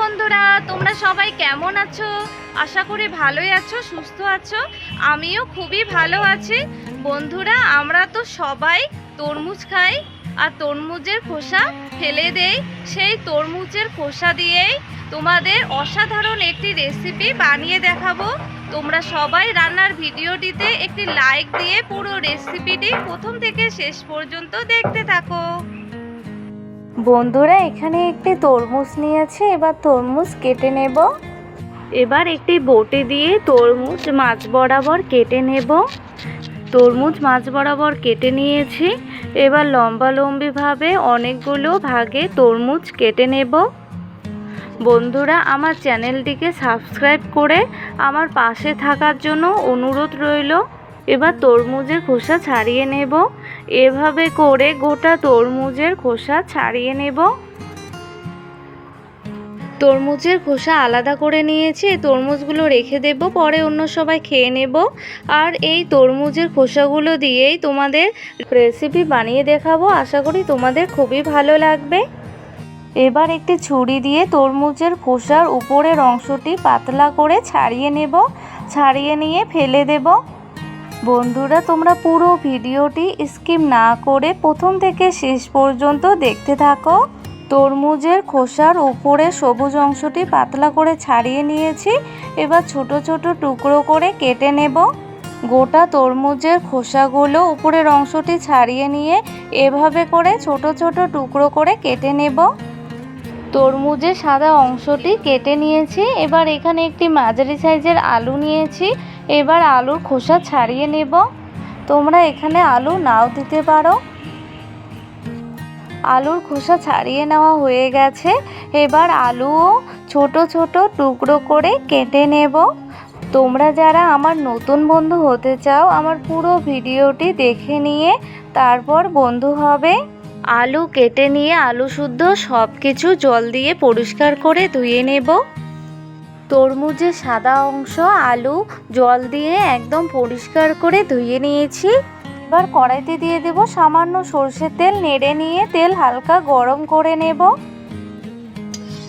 বন্ধুরা, তোমরা সবাই কেমন আছো? আশা করি ভালোই আছো, সুস্থ আছো। আমিও খুবই ভালো আছি। বন্ধুরা, আমরা তো সবাই তরমুজ খাই আর তরমুজের খোসা ফেলে দেই। সেই তরমুজের খোসা দিয়েই তোমাদের অসাধারণ একটি রেসিপি বানিয়ে দেখাবো। তোমরা সবাই রান্নার ভিডিওটিতে একটি লাইক দিয়ে পুরো রেসিপিটি প্রথম থেকে শেষ পর্যন্ত দেখতে থাকো। বন্ধুরা, এখানে একটি তরমুজ নিয়েছে, এবার তরমুজ কেটে নেব। এবার একটি বটি দিয়ে তরমুজ মাছ বরাবর কেটে নেব। তরমুজ মাছ বরাবর কেটে নিয়েছি। এবার লম্বা লম্বিভাবে অনেকগুলো ভাগে তরমুজ কেটে নেব। বন্ধুরা, আমার চ্যানেলটিকে সাবস্ক্রাইব করে আমার পাশে থাকার জন্য অনুরোধ রইল। এবার তরমুজের খোসা ছাড়িয়ে নেব। এভাবে করে গোটা তরমুজের খোসা ছাড়িয়ে নেব। তরমুজের খোসা আলাদা করে নিয়েছি, এই তরমুজগুলো রেখে দেব, পরে অন্য সবাই খেয়ে নেব। আর এই তরমুজের খোসাগুলো দিয়েই তোমাদের রেসিপি বানিয়ে দেখাবো, আশা করি তোমাদের খুবই ভালো লাগবে। এবার একটি ছুরি দিয়ে তরমুজের খোসার উপরের অংশটি পাতলা করে ছাড়িয়ে নেব, ছাড়িয়ে নিয়ে ফেলে দেব। বন্ধুরা, তোমরা পুরো ভিডিওটি স্কিপ না করে প্রথম থেকে শেষ পর্যন্ত দেখতে থাকো। তরমুজের খোসার উপরে সবুজ অংশটি পাতলা করে ছাড়িয়ে নিয়েছি। এবার ছোট ছোট টুকরো করে কেটে নেব। গোটা তরমুজের খোসাগুলো উপরের অংশটি ছাড়িয়ে নিয়ে এভাবে করে ছোট ছোট টুকরো করে কেটে নেব। তরমুজের সাদা অংশটি কেটে নিয়েছি। এবার এখানে একটি মাঝারি সাইজের আলু নিয়েছি। এবার আলুর খোসা ছাড়িয়ে নেব। তোমরা এখানে আলু নাও দিতে পারো। আলুর খোসা ছাড়িয়ে নেওয়া হয়ে গেছে। এবার আলুও ছোট ছোট টুকরো করে কেটে নেব। তোমরা যারা আমার নতুন বন্ধু হতে চাও, আমার পুরো ভিডিওটি দেখে নিয়ে তারপর বন্ধু হবে। আলু কেটে নিয়ে আলু শুদ্ধ সব কিছু জল দিয়ে পরিষ্কার করে ধুয়ে নেব। তরমুজের সাদা অংশ, আলু, জল দিয়ে একদম পরিষ্কার করে ধুয়ে নিয়েছি। এবার কড়াইতে দিয়ে দেব সামান্য সর্ষের তেল, নেড়ে নিয়ে তেল হালকা গরম করে নেব।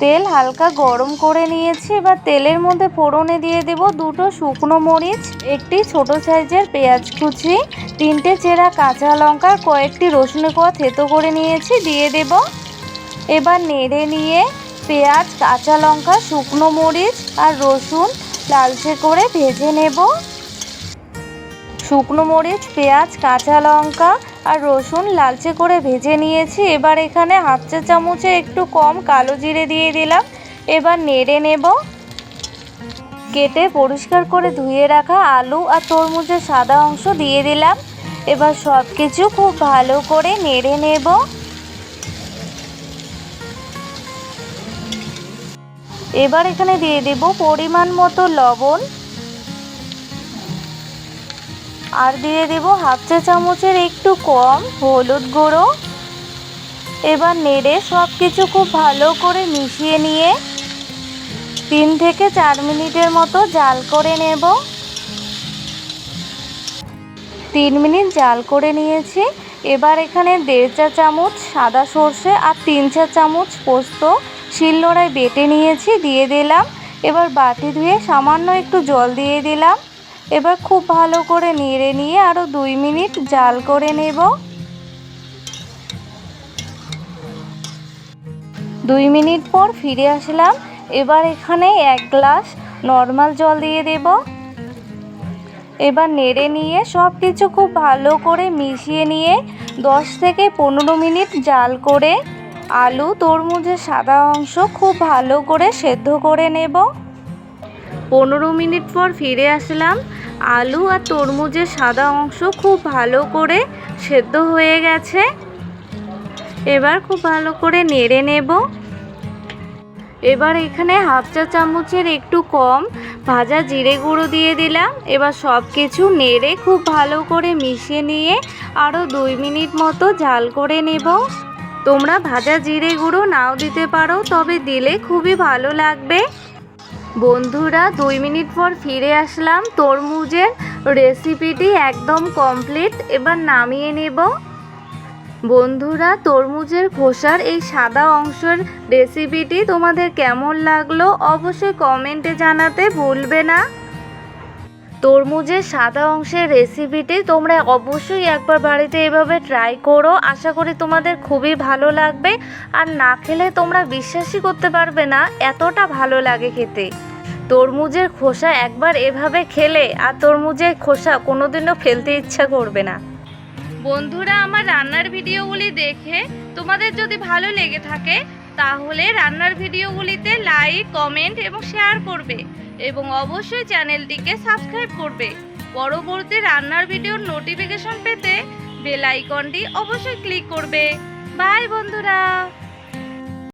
তেল হালকা গরম করে নিয়েছি, এবার তেলের মধ্যে ফোড়নে দিয়ে দেব দুটো শুকনো মরিচ, একটি ছোট সাইজের পেঁয়াজ কুচি, তিনটে চেরা কাঁচা লঙ্কা কয়েকটি রসুনের কোয়া থেতো করে নিয়েছি, দিয়ে দেব। এবার নেড়ে নিয়ে পেঁয়াজ, কাঁচা লঙ্কা, শুকনো মরিচ আর রসুন লালচে করে ভেজে নেব। শুকনো মরিচ, পেঁয়াজ, কাঁচা লঙ্কা আর রসুন লালচে করে ভেজে নিয়েছি। এবার এখানে হাফ চা চামচে একটু কম কালো জিরে দিয়ে দিলাম। এবার নেড়ে নেব। কেটে পরিষ্কার করে ধুয়ে রাখা আলু আর তরমুজের সাদা অংশ দিয়ে দিলাম। এবার সব কিছু খুব ভালো করে নেড়ে নেব। এবার এখানে দিয়ে দেব পরিমাণ মতো লবণ। আর দিয়ে দেব হাফ চা চামচের একটু কম হলুদ গুঁড়ো। এবার নেড়ে সব কিছু খুব ভালো করে মিশিয়ে নিয়ে তিন থেকে চার মিনিটের মতো জাল করে নেব। তিন মিনিট জাল করে নিয়েছি। এবার এখানে দেড় চা চামচ সাদা সর্ষে আর তিন চা চামচ পোস্ত শিলনোড়ায় বেটে নিয়েছি, দিয়ে দিলাম। এবার বাটি ধুয়ে সামান্য একটু জল দিয়ে দিলাম। এবার খুব ভালো করে নেড়ে নিয়ে আরও দুই মিনিট জাল করে নেব। দুই মিনিট পর ফিরে আসলাম। এবার এখানে এক গ্লাস নর্মাল জল দিয়ে দেব। এবার নেড়ে নিয়ে সব কিছু খুব ভালো করে মিশিয়ে নিয়ে দশ থেকে পনেরো মিনিট জাল করে আলু, তরমুজের সাদা অংশ খুব ভালো করে সেদ্ধ করে নেব। পনেরো মিনিট পর ফিরে আসলাম। আলু আর তরমুজের সাদা অংশ খুব ভালো করে সেদ্ধ হয়ে গেছে। এবার খুব ভালো করে নেড়ে নেব। এবার এখানে হাফ চা চামচের একটু কম ভাজা জিরে গুঁড়ো দিয়ে দিলাম। এবার সব কিছু নেড়ে খুব ভালো করে মিশিয়ে নিয়ে আরও দুই মিনিট মতো জাল করে নেব। তোমরা ভাজা জিরে গুঁড়ো নাও দিতে পারো, তবে দিলে খুবই ভালো লাগবে। বন্ধুরা, দুই মিনিট পর ফিরে আসলাম। তরমুজের রেসিপিটি একদম কমপ্লিট এবার নামিয়ে নেব। বন্ধুরা, তরমুজের খোসার এই সাদা অংশের রেসিপিটি তোমাদের কেমন লাগল অবশ্যই কমেন্টে জানাতে ভুলবে না। তরমুজের সাদা অংশের রেসিপিটি তোমরা অবশ্যই একবার বাড়িতে এভাবে ট্রাই করো। আশা করি তোমাদের খুবই ভালো লাগবে। আর না খেলে তোমরা বিশ্বাসই করতে পারবে না, এতটা ভালো লাগে খেতে। তরমুজের খোসা একবার এভাবে খেলে, আর তরমুজের খোসা কোনোদিনও ফেলতে ইচ্ছা করবে না। বন্ধুরা, আমার রান্নার ভিডিওগুলি দেখে তোমাদের যদি ভালো লেগে থাকে তাহলে রান্নার ভিডিওগুলিতে লাইক কমেন্ট এবং শেয়ার করবে এবং অবশ্যই চ্যানেলটিকে সাবস্ক্রাইব করবে। পরবর্তী রান্নার ভিডিওর নোটিফিকেশন পেতে বেল আইকনটি অবশ্যই ক্লিক করবে। বাই বন্ধুরা!